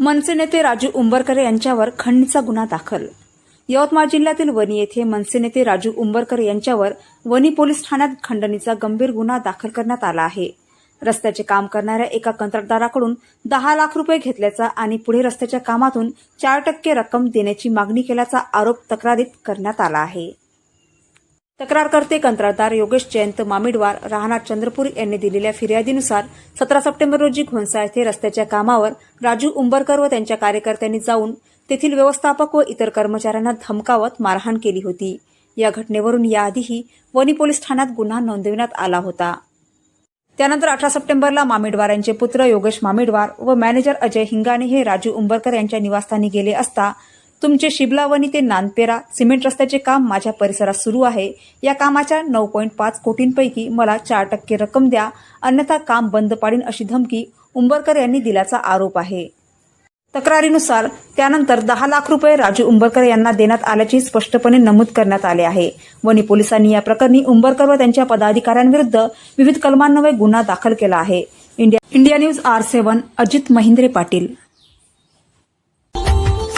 मनसे नेते राजू उंबरकर यांच्यावर खंडणीचा गुन्हा दाखल. यवतमाळ जिल्ह्यातील वणी येथे मनसे नेते राजू उंबरकर यांच्यावर वणी पोलीस ठाण्यात खंडणीचा गंभीर गुन्हा दाखल करण्यात आला आहे. रस्त्याचे काम करणाऱ्या एका कंत्राटदाराकडून दहा लाख रुपये घेतल्याचा आणि पुढे रस्त्याच्या कामातून चार टक्के रक्कम देण्याची मागणी केल्याचा आरोप तक्रारीत करण्यात आला आहे. तक्रारकर्ते कंत्राटदार योगेश जयंत मामिडवार राहणार चंद्रपूर यांनी दिलेल्या फिर्यादीनुसार सतरा सप्टेंबर रोजी घोणसा येथे रस्त्याच्या कामावर राजू उंबरकर व त्यांच्या कार्यकर्त्यांनी जाऊन तेथील व्यवस्थापक व इतर कर्मचाऱ्यांना धमकावत मारहाण केली होती. या घटनेवरून याआधीही वणी पोलीस ठाण्यात गुन्हा नोंदविण्यात आला होता. त्यानंतर अठरा सप्टेंबरला मामिडवार यांचे पुत्र योगेश मामिडवार व मॅनेजर अजय हिंगाणे हे राजू उंबरकर यांच्या निवासस्थानी गेले असता तुमचे शिबलावणी ते नानपेरा सिमेंट रस्त्याचे काम माझ्या परिसरात सुरू आहे. या कामाच्या नऊ पॉईंट पाच कोटींपैकी मला चार टक्के रक्कम द्या. अन्यथा काम बंद पाडीन अशी धमकी उंबरकर यांनी दिल्याचा आरोप आहे. तक्रारीनुसार त्यानंतर दहा लाख रुपये राजू उंबरकर यांना देण्यात आल्याचे स्पष्टपणे नमूद करण्यात आले आहे. वणी पोलिसांनी या प्रकरणी उंबरकर व त्यांच्या पदाधिकाऱ्यांविरुद्ध विविध कलमांन्वये गुन्हा दाखल केला आहे. India India news R seven Ajit Mahindre Patil.